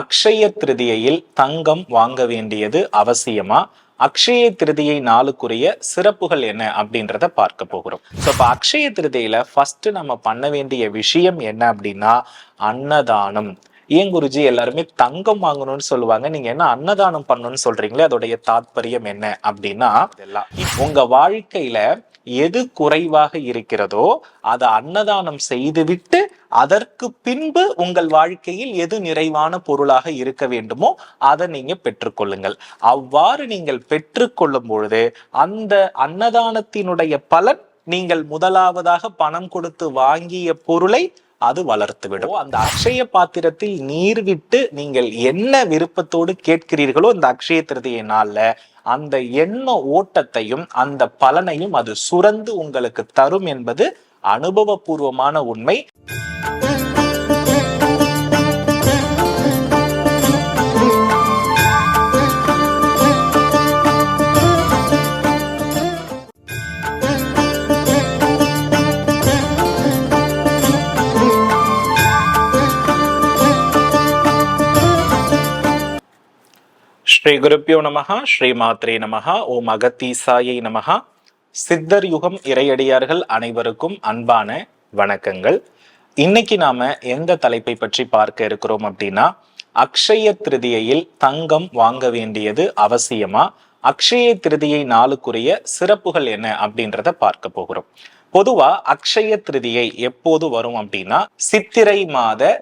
அக்ஷய திருதியையில் தங்கம் வாங்க வேண்டியது அவசியமா? அக்ஷய திருதியை நாளுக்குரிய சிறப்புகள் என்ன அப்படின்றத பார்க்க போகிறோம். ஸோ இப்போ அக்ஷய திருதியில ஃபர்ஸ்ட் நம்ம பண்ண வேண்டிய விஷயம் என்ன அப்படின்னா அன்னதானம். ஏன் குருஜி? எல்லாருமே தங்கம் வாங்கணும்னு சொல்லுவாங்க. நீங்க என்ன அன்னதானம் பண்ணணும்னு சொல்றீங்களே அதோடைய தாத்பரியம் என்ன அப்படின்னா இதெல்லாம். உங்க வாழ்க்கையில எது குறைவாக இருக்கிறதோ அதை அன்னதானம் செய்துவிட்டு அதற்கு பின்பு உங்கள் வாழ்க்கையில் எது நிறைவான பொருளாக இருக்க வேண்டுமோ அதை நீங்க பெற்றுக்கொள்ளுங்கள். அவ்வாறு நீங்கள் பெற்றுக்கொள்ளும் பொழுது அந்த அன்னதானத்தினுடைய பலன் நீங்கள் முதலாவதாக பணம் கொடுத்து வாங்கிய பொருளை அது வளர்த்து விடும். அந்த அக்ஷய பாத்திரத்தில் நீர் விட்டு நீங்கள் என்ன விருப்பத்தோடு கேட்கிறீர்களோ அந்த அக்ஷய திருதியை நாள்ல அந்த எண்ண ஓட்டத்தையும் அந்த பலனையும் அது சுரந்து உங்களுக்கு தரும் என்பது அனுபவபூர்வமான உண்மை. ஸ்ரீ குருப்பியோ நமகா ஸ்ரீ மாத்ரே நமகா ஓம் அகத்தீசாயை நமகா சித்தர் யுகம் இறையடியார்கள் அனைவருக்கும் அன்பான வணக்கங்கள். இன்னைக்கு நாம எந்த தலைப்பை பற்றி பார்க்க இருக்கிறோம் அப்படின்னா அக்ஷய திருதியையில் தங்கம் வாங்க வேண்டியது அவசியமா? அக்ஷய திருதியை நாளுக்குரிய சிறப்புகள் என்ன அப்படின்றத பார்க்க போகிறோம். பொதுவா அக்ஷய திருதியை எப்போது வரும் அப்படின்னா சித்திரை மாத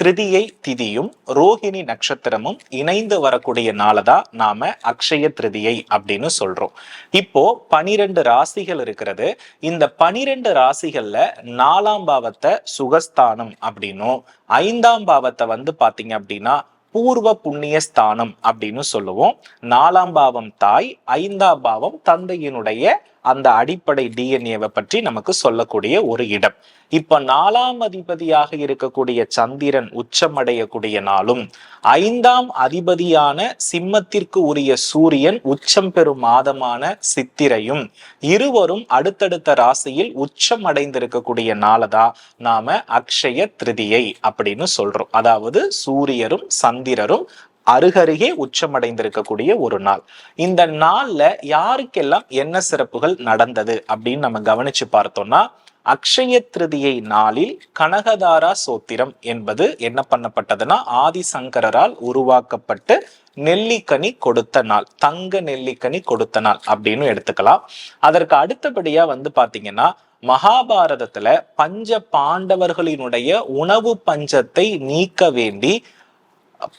திருதியை திதியும் ரோஹிணி நட்சத்திரமும் இணைந்து வரக்கூடிய நாளை தான் நாம அக்ஷய திருதியை அப்படின்னு சொல்றோம். இப்போ பனிரெண்டு ராசிகள் இருக்கிறது. இந்த பனிரெண்டு ராசிகள்ல நாலாம் பாவத்தை சுகஸ்தானம் அப்படின்னும் ஐந்தாம் பாவத்தை வந்து பாத்தீங்க அப்படின்னா பூர்வ புண்ணிய ஸ்தானம் அப்படின்னு சொல்லுவோம். நாலாம் பாவம் தாய் ஐந்தாம் பாவம் தந்தையினுடைய அந்த அடிப்படை டிஎன்ஏவை பற்றி நமக்கு சொல்லக்கூடிய ஒரு இடம். இப்ப நாலாம் அதிபதியாக இருக்கக்கூடிய சந்திரன் உச்சமடையக்கூடிய நாளும் ஐந்தாம் அதிபதியான சிம்மத்திற்கு உரிய சூரியன் உச்சம் பெறும் மாதமான சித்திரையும் இருவரும் அடுத்தடுத்த ராசியில் உச்சம் அடைந்திருக்கக்கூடிய நாளதான் நாம அக்ஷய திருதியை அப்படின்னு சொல்றோம். அதாவது சூரியரும் சந்திரரும் அருகருகே உச்சமடைந்திருக்கக்கூடிய ஒரு நாள். இந்த நாள்ல யாருக்கெல்லாம் என்ன சிறப்புகள் நடந்தது அப்படின்னு நம்ம கவனிச்சு பார்த்தோம்னா அக்ஷய திருதியை நாளில் கனகதாரா சோத்திரம் என்பது என்ன பண்ணப்பட்டதுன்னா ஆதிசங்கரால் உருவாக்கப்பட்டு நெல்லிக்கனி கொடுத்த நாள் தங்க நெல்லிக்கனி கொடுத்த நாள் அப்படின்னு எடுத்துக்கலாம். அதற்கு அடுத்தபடியா வந்து பாத்தீங்கன்னா மகாபாரதத்துல பஞ்ச பாண்டவர்களினுடைய உணவு பஞ்சத்தை நீக்க வேண்டி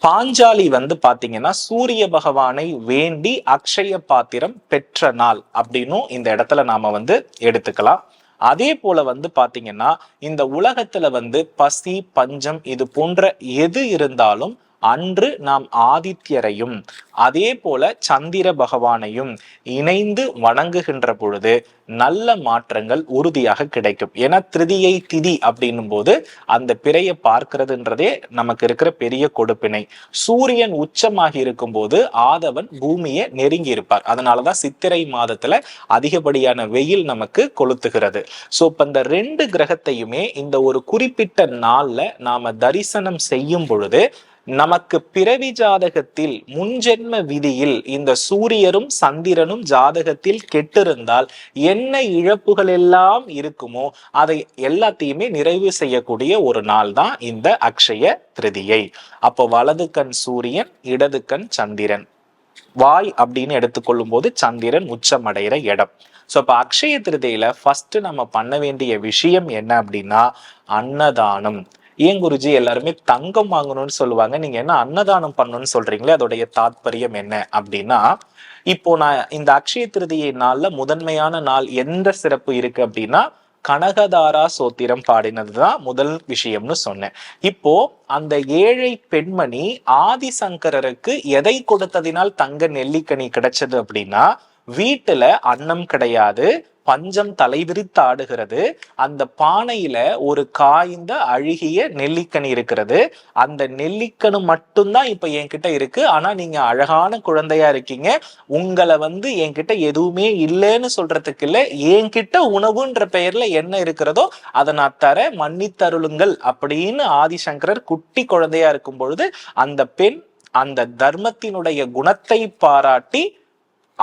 பாஞ்சாலி வந்து பாத்தீங்கன்னா சூரிய பகவானை வேண்டி அக்ஷய பாத்திரம் பெற்ற நாள் அப்படின்னும் இந்த இடத்துல நாம வந்து எடுத்துக்கலாம். அதே போல வந்து பாத்தீங்கன்னா இந்த உலகத்துல வந்து பசி பஞ்சம் இது போன்ற எது இருந்தாலும் அன்று நாம் ஆதித்யரையும் அதே போல சந்திர பகவானையும் இணைந்து வணங்குகின்ற பொழுது நல்ல மாற்றங்கள் உறுதியாக கிடைக்கும். ஏன்னா திருதியை திதி அப்படின்னும் போது அந்த பிறையை பார்க்கிறதுன்றதே நமக்கு இருக்கிற பெரிய கொடுப்பினை. சூரியன் உச்சமாகி இருக்கும் போது ஆதவன் பூமியை நெருங்கி இருப்பார். அதனாலதான் சித்திரை மாதத்துல அதிகப்படியான வெயில் நமக்கு கொளுத்துகிறது. சோ இப்ப இந்த ரெண்டு கிரகத்தையுமே இந்த ஒரு குறிப்பிட்ட நாள்ல நாம தரிசனம் செய்யும் பொழுது நமக்கு பிறவி ஜாதகத்தில் முன்ஜென்ம விதியில் இந்த சூரியரும் சந்திரனும் ஜாதகத்தில் கெட்டிருந்தால் என்ன இழப்புகள் எல்லாம் இருக்குமோ அதை எல்லாத்தையுமே நிறைவு செய்யக்கூடிய ஒரு நாள் தான் இந்த அக்ஷய திருதியை. அப்போ வலது கண் சூரியன் இடது கண் சந்திரன். வாய் அப்படின்னு எடுத்துக்கொள்ளும் போது சந்திரன் உச்சமடைகிற இடம். ஸோ இப்போ அக்ஷய திருதியில ஃபர்ஸ்ட் நம்ம பண்ண வேண்டிய விஷயம் என்ன அப்படின்னா அன்னதானம். ஏன் குருஜி எல்லாருமே தங்கம் வாங்கணும்னு சொல்லுவாங்க? நீங்க என்ன அன்னதானம் பண்ணணும்னு சொல்றீங்களே அதோடைய தாத்பரியம் என்ன அப்படின்னா இப்போ நான் இந்த அக்ஷய திருதியை நாள்ல முதன்மையான நாள் எந்த சிறப்பு இருக்கு அப்படின்னா கனகதாரா சோத்திரம் பாடினது தான் முதல் விஷயம்னு சொன்னேன். இப்போ அந்த ஏழை பெண்மணி ஆதிசங்கரருக்கு எதை கொடுத்ததினால் தங்க நெல்லிக்கனி கிடைச்சது அப்படின்னா வீட்டுல அன்னம் கிடையாது பஞ்சம் தலைவிரித்து ஆடுகிறது அந்த பானையில ஒரு காய்ந்த அழுகிய நெல்லிக்கனி இருக்கிறது. அந்த நெல்லிக்கனு மட்டும்தான் இப்ப என்கிட்ட இருக்கு. ஆனா நீங்க அழகான குழந்தையா இருக்கீங்க. உங்களை வந்து என்கிட்ட எதுவுமே இல்லைன்னு சொல்றதுக்கு இல்ல. என்கிட்ட உணவுன்ற பெயர்ல என்ன இருக்கிறதோ அதை நான் தர மன்னித்தருளுங்கள் அப்படின்னு ஆதிசங்கரர் குட்டி குழந்தையா இருக்கும் பொழுது அந்த பெண் அந்த தர்மத்தினுடைய குணத்தை பாராட்டி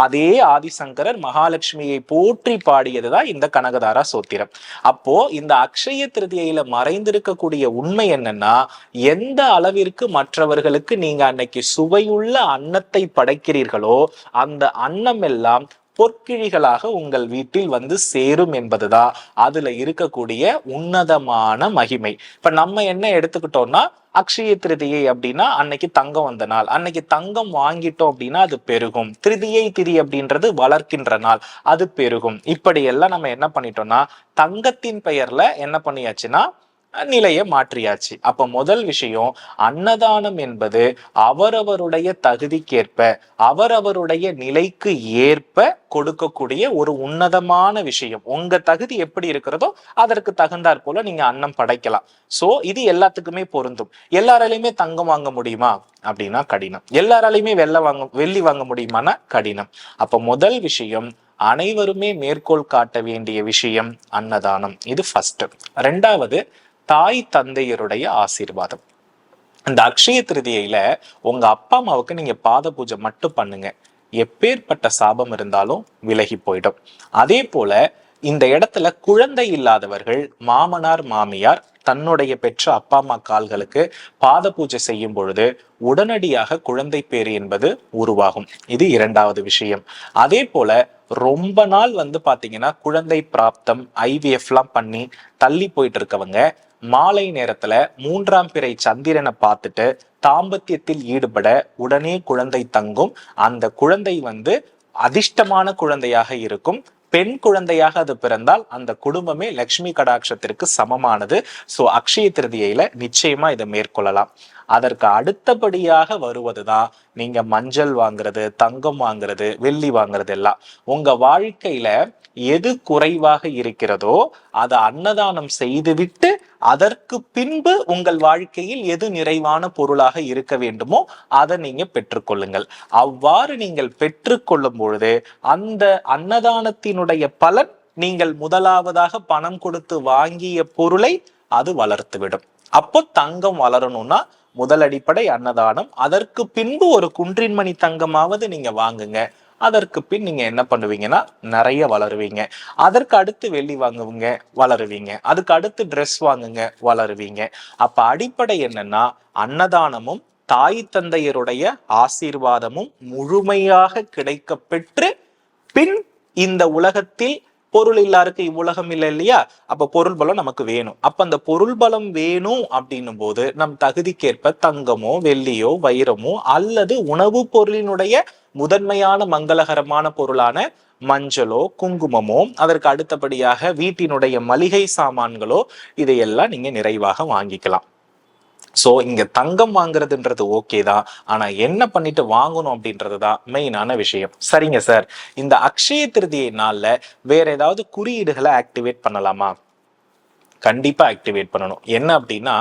அதே ஆதிசங்கரர் மகாலட்சுமியை போற்றி பாடியதுதான் இந்த கனகதாரா சோத்திரம். அப்போ இந்த அக்ஷய திருதியில மறைந்திருக்கக்கூடிய உண்மை என்னன்னா எந்த அளவிற்கு மற்றவர்களுக்கு நீங்க அன்னைக்கு சுவையுள்ள அன்னத்தை படைக்கிறீர்களோ அந்த அன்னம் எல்லாம் பொற்கிழிகளாக உங்கள் வீட்டில் வந்து சேரும் என்பதுதான். அதுல இருக்கக்கூடிய உன்னதமான மகிமை. இப்ப நம்ம என்ன எடுத்துக்கிட்டோம்னா அக்ஷய திருதியை அப்படின்னா அன்னைக்கு தங்கம் வந்த நாள். அன்னைக்கு தங்கம் வாங்கிட்டோம் அப்படின்னா அது பெருகும். திருதியை திதி அப்படின்றது வளர்க்கின்ற நாள். அது பெருகும். இப்படி எல்லாம் நம்ம என்ன பண்ணிட்டோம்னா தங்கத்தின் பெயர்ல என்ன பண்ணியாச்சுன்னா நிலையை மாற்றியாச்சு. அப்ப முதல் விஷயம் அன்னதானம் என்பது அவரவருடைய தகுதிக்கேற்ப அவரவருடைய நிலைக்கு ஏற்ப கொடுக்கக்கூடிய ஒரு உன்னதமான விஷயம். உங்க தகுதி எப்படி இருக்கிறதோ அதற்கு தகுந்தாற் போல நீங்க அன்னம் படைக்கலாம். சோ இது எல்லாத்துக்குமே பொருந்தும். எல்லாராலையுமே தங்கம் வாங்க முடியுமா? அப்படின்னா கடினம். எல்லாராலையுமே வெள்ளை வாங்க வெள்ளி வாங்க முடியுமானா கடினம். அப்ப முதல் விஷயம் அனைவருமே மேற்கோள் காட்ட வேண்டிய விஷயம் அன்னதானம். இது ஃபர்ஸ்ட் ரெண்டாவது தாய் தந்தையருடைய ஆசீர்வாதம். அந்த அக்ஷய திருதியில உங்க அப்பா அம்மாவுக்கு நீங்க பாத பூஜை மட்டும் பண்ணுங்க. எப்பேற்பட்ட சாபம் இருந்தாலும் விலகி போயிடும். அதே போல இந்த இடத்துல குழந்தை இல்லாதவர்கள் மாமனார் மாமியார் தன்னுடைய பெற்ற அப்பா அம்மா கால்களுக்கு பாத பூஜை செய்யும் பொழுது உடனடியாக குழந்தை பேறு என்பது உருவாகும். இது இரண்டாவது விஷயம். அதே போல ரொம்ப நாள் வந்து பாத்தீங்கன்னா குழந்தை பிராப்தம் ஐவிஎஃப்லாம் பண்ணி தள்ளி போயிட்டு இருக்கவங்க மாலை நேரத்துல மூன்றாம் பிறை சந்திரனை பார்த்துட்டு தாம்பத்தியத்தில் ஈடுபட உடனே குழந்தை தங்கும். அந்த குழந்தை வந்து அதிர்ஷ்டமான குழந்தையாக இருக்கும். பெண் குழந்தையாக அது பிறந்தால் அந்த குடும்பமே லக்ஷ்மி கடாட்சத்திற்கு சமமானது. ஸோ அக்ஷய திருதியில நிச்சயமா இதை மேற்கொள்ளலாம். அதற்கு அடுத்தபடியாக வருவதுதான் நீங்க மஞ்சள் வாங்குறது தங்கம் வாங்குறது வெள்ளி வாங்குறது எல்லாம். உங்க வாழ்க்கையில எது குறைவாக இருக்கிறதோ அதை அன்னதானம் செய்துவிட்டு அதற்கு பின்பு உங்கள் வாழ்க்கையில் எது நிறைவான பொருளாக இருக்க வேண்டுமோ அதை நீங்க பெற்றுக்கொள்ளுங்கள். அவ்வாறு நீங்கள் பெற்றுக்கொள்ளும் பொழுது அந்த அன்னதானத்தினுடைய பலன் நீங்கள் முதலாவதாக பணம் கொடுத்து வாங்கிய பொருளை அது வளர்த்துவிடும். அப்போ தங்கம் வளரணும்னா முதல் அடிப்படை அன்னதானம். அதற்கு பின்பு ஒரு குன்றின்மணி தங்கமாவது நீங்க வாங்குங்க. அதற்கு பின் நீங்க என்ன பண்ணுவீங்கன்னா நிறைய வளருவீங்க. அதற்கு அடுத்து வெள்ளி வாங்குவீங்க வளருவீங்க. அதுக்கு அடுத்து ட்ரெஸ் வாங்குங்க வளருவீங்க. அப்ப அடிப்படை என்னன்னா அன்னதானமும் தாய் தந்தையருடைய ஆசீர்வாதமும் முழுமையாக கிடைக்க பெற்று பின் இந்த உலகத்தில் பொருள் இல்லாருக்கு இவ்வுலகம் இல்லை இல்லையா? அப்ப பொருள் பலம் நமக்கு வேணும். அப்ப அந்த பொருள் பலம் வேணும் அப்படின்னும் போது நம் தகுதிக்கேற்ப தங்கமோ வெள்ளியோ வைரமோ அல்லது உணவுப் பொருளினுடைய முதன்மையான மங்களகரமான பொருளான மஞ்சளோ குங்குமமோ அதற்கு அடுத்தபடியாக வீட்டினுடைய மளிகை சாமான்களோ இதையெல்லாம் நீங்க நிறைவாக வாங்கிக்கலாம். ஸோ இங்க தங்கம் வாங்குறதுன்றது ஓகே தான். ஆனா என்ன பண்ணிட்டு வாங்கணும் அப்படின்றது தான் மெயினான விஷயம். சரிங்க சார் இந்த அக்ஷய திருதியை நாள்ல வேற ஏதாவது குறியீடுகளை ஆக்டிவேட் பண்ணலாமா? கண்டிப்பா ஆக்டிவேட் பண்ணணும். என்ன அப்படின்னா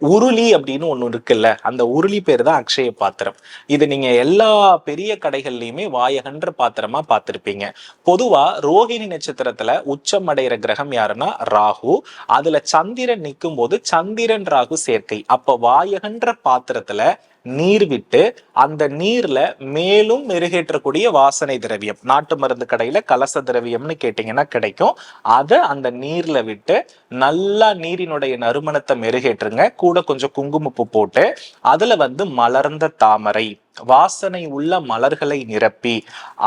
உருளி அப்படின்னு ஒன்று இருக்குல்ல அந்த உருளி பேர் தான் அக்ஷய பாத்திரம். இது நீங்க எல்லா பெரிய கடைகள்லையுமே வாயகன்ற பாத்திரமா பார்த்திருப்பீங்க பொதுவா ரோஹிணி நட்சத்திரத்துல உச்சம் அடைகிற கிரகம் யாருன்னா ராகு. அதுல சந்திரன் நிற்கும் போது சந்திரன் ராகு சேர்க்கை. அப்ப வாயகன்ற பாத்திரத்துல நீர் விட்டு அந்த நீர்ல மேலும் மெருகேற்றக்கூடிய வாசனை திரவியம் நாட்டு மருந்து கடையில கலச திரவியம்னு கேட்டீங்கன்னா கிடைக்கும். அதை அந்த நீர்ல விட்டு நல்லா நீரினுடைய நறுமணத்தை மெருகேற்றுங்க. கூட கொஞ்சம் குங்குமப்பூ போட்டு அதுல வந்து மலர்ந்த தாமரை வாசனை உள்ள மலர்களை நிரப்பி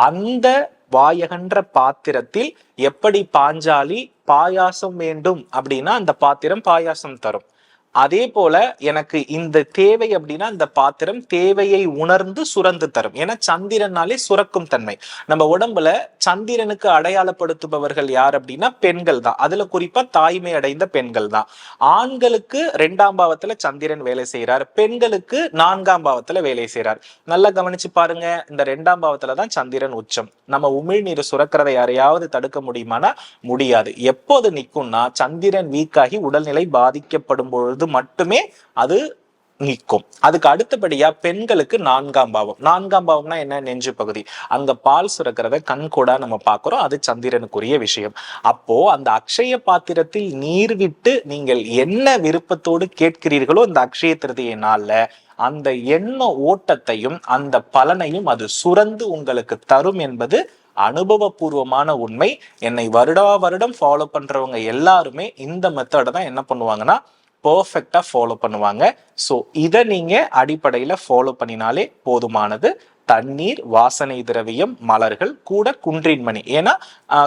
அந்த வாயகன்ற பாத்திரத்தில் எப்படி பாஞ்சாலி பாயாசம் வேண்டும் அப்படின்னா அந்த பாத்திரம் பாயாசம் தரும். அதே போல எனக்கு இந்த தேவை அப்படின்னா இந்த பாத்திரம் தேவையை உணர்ந்து சுரந்து தரும். ஏன்னா சந்திரனாலே சுரக்கும் தன்மை. நம்ம உடம்புல சந்திரனுக்கு அடையாளப்படுத்துபவர்கள் யார் அப்படின்னா பெண்கள் தான். அதுல குறிப்பா தாய்மை அடைந்த பெண்கள் தான். ஆண்களுக்கு ரெண்டாம் பாவத்துல சந்திரன் வேலை செய்யறார் பெண்களுக்கு நான்காம் பாவத்துல வேலை செய்யறார் நல்லா கவனிச்சு பாருங்க. இந்த ரெண்டாம் பாவத்துல தான் சந்திரன் உச்சம். நம்ம உமிழ்நீர் சுரக்கிறதை யாரையாவது தடுக்க முடியுமானா? முடியாது. எப்போது நிக்கும்னா சந்திரன் வீக்காகி உடல்நிலை பாதிக்கப்படும் பொழுது மட்டுமே அது நிற்கும். அதுக்கு அடுத்தபடியா பெண்களுக்கு நான்காம் பாவம். நான்காம் பாவம்னா என்ன? நெஞ்சு பகுதி. அங்க பால் சுரக்கிறத கண் கூட நம்ம பார்க்கிறோம். அது சந்திரனுக்குரிய விஷயம். அப்போ அந்த அக்ஷய பாத்திரத்தில் நீர் விட்டு நீங்கள் என்ன விருப்பத்தோடு கேட்கிறீர்களோ அந்த அக்ஷய திருதியை நாள்ல அந்த எண்ண ஓட்டத்தையும் அந்த பலனையும் அது சுரந்து உங்களுக்கு தரும் என்பது அனுபவபூர்வமான உண்மை. என்னை வருடா வருடம் ஃபாலோ பண்றவங்க எல்லாருமே இந்த மெத்தடை தான் என்ன பண்ணுவாங்கன்னா பர்ஃபெக்டாக ஃபாலோ பண்ணுவாங்க. ஸோ இதை நீங்கள் அடிப்படையில் ஃபாலோ பண்ணினாலே போதுமானது. தண்ணீர் வாசனை திரவியம் மலர்கள் கூட குன்றின்மணி. ஏன்னா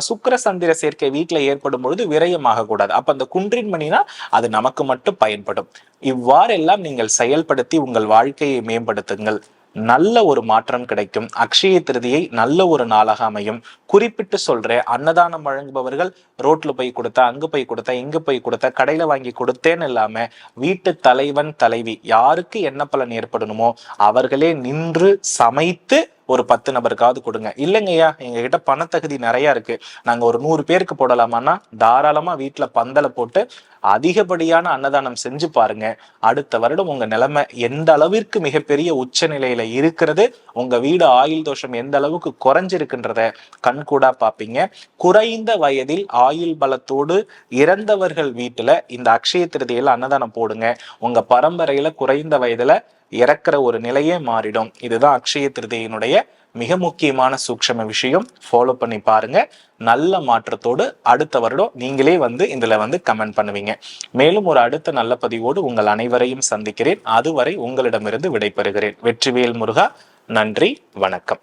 சுக்கர சுக்கிர சந்திர சேர்க்கை வீட்டில் ஏற்படும் பொழுது விரயமாக கூடாது. அப்போ அந்த குன்றின்மணினா அது நமக்கு மட்டும் பயன்படும். இவ்வாறெல்லாம் நீங்கள் செயல்படுத்தி உங்கள் வாழ்க்கையை மேம்படுத்துங்கள். நல்ல ஒரு மாற்றம் கிடைக்கும். அக்ஷய திருதியை நல்ல ஒரு நாளாக அமையும். குறிப்பிட்டு சொல்றேன் அன்னதானம் வழங்குபவர்கள் ரோட்ல போய் கொடுத்தா அங்க போய் கொடுத்தா இங்க போய் கொடுத்தா கடையில வாங்கி கொடுத்தேன்னு இல்லாம வீட்டு தலைவன் தலைவி யாருக்கு என்ன பலன் ஏற்படணுமோ அவர்களே நின்று சமைத்து ஒரு பத்து நபருக்காவது கொடுங்க. இல்லைங்கய்யா எங்ககிட்ட பணத்தகுதி நிறையா இருக்கு. நாங்கள் ஒரு நூறு பேருக்கு போடலாமான்னா தாராளமாக வீட்டில் பந்தலை போட்டு அதிகப்படியான அன்னதானம் செஞ்சு பாருங்க. அடுத்த வருடம் உங்க நிலைமை எந்த அளவிற்கு மிகப்பெரிய உச்ச நிலையில இருக்கிறது உங்க வீடு ஆயுள் தோஷம் எந்த அளவுக்கு குறைஞ்சிருக்குன்றத கண்கூடா பார்ப்பீங்க. குறைந்த வயதில் ஆயுள் பலத்தோடு இறந்தவர்கள் வீட்டுல இந்த அக்ஷய திருதியில அன்னதானம் போடுங்க. உங்க பரம்பரையில குறைந்த வயதுல இறக்கிற ஒரு நிலையே மாறிடும். இதுதான் அக்ஷய திருதியினுடைய மிக முக்கியமான சூக்ஷம விஷயம். ஃபாலோ பண்ணி பாருங்க. நல்ல மாற்றத்தோடு அடுத்த வருடம் நீங்களே வந்து இதில் வந்து கமெண்ட் பண்ணுவீங்க. மேலும் ஒரு அடுத்த நல்ல பதிவோடு உங்கள் அனைவரையும் சந்திக்கிறேன். அதுவரை உங்களிடமிருந்து விடைபெறுகிறேன். வெற்றிவேல் முருகா நன்றி வணக்கம்.